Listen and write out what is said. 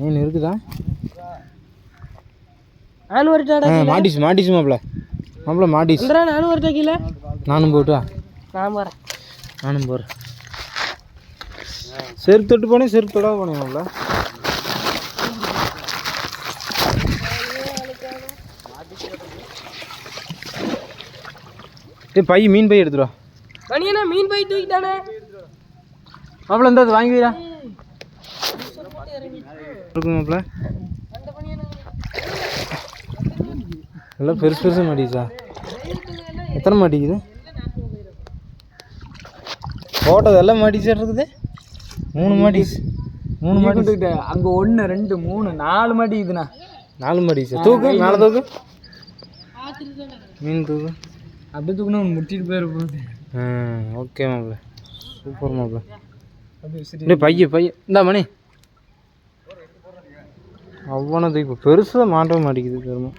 மீன் இருக்குதா நானும் வரட்டாடா மாட்டிச்சு மாட்டிச்சு மாப்பிள மாப்பிள மாட்டிச்சு. நானும் வரட்டா கீழே. நானும் போட்டா நான் வரேன் நானும் போகிறேன் செருப்பு தொட்டு போனேன் செருப்பு தொடாத போனேன் மாப்பிள ஏய் பை மீன் பை எடுத்துரு வா. மணியண்ணா மீன் போய் தூக்கிட்டானே. மாப்பிள இந்த வாங்கி வைடா இருக்கு மாப்பிள எல்லாம் பெருசு பெருசு மாட்டிச்சா எத்தனை மாட்டிக்குது? போட்டது எல்லாம் மாட்டிச்சா இருக்குது? மூணு மாட்டிச்சு மூணு மாட்டி அங்கே ஒன்று ரெண்டு மூணு நாலு மாட்டி இதுண்ணா நாலு மாட்டிச்சு தூக்கு மேலே தூக்கு. மீன் தூக்கு. அப்படியே தூக்குனா முட்டிட்டு போயிட போகுது. ஆ ஓகே மாப்பிள சூப்பர் மாப்பிள அப்படியே பைய பைய. இந்தா மணி. அவ்வளோ இப்போ பெருசாக மாட்டவே மாட்டேங்குது பெருமை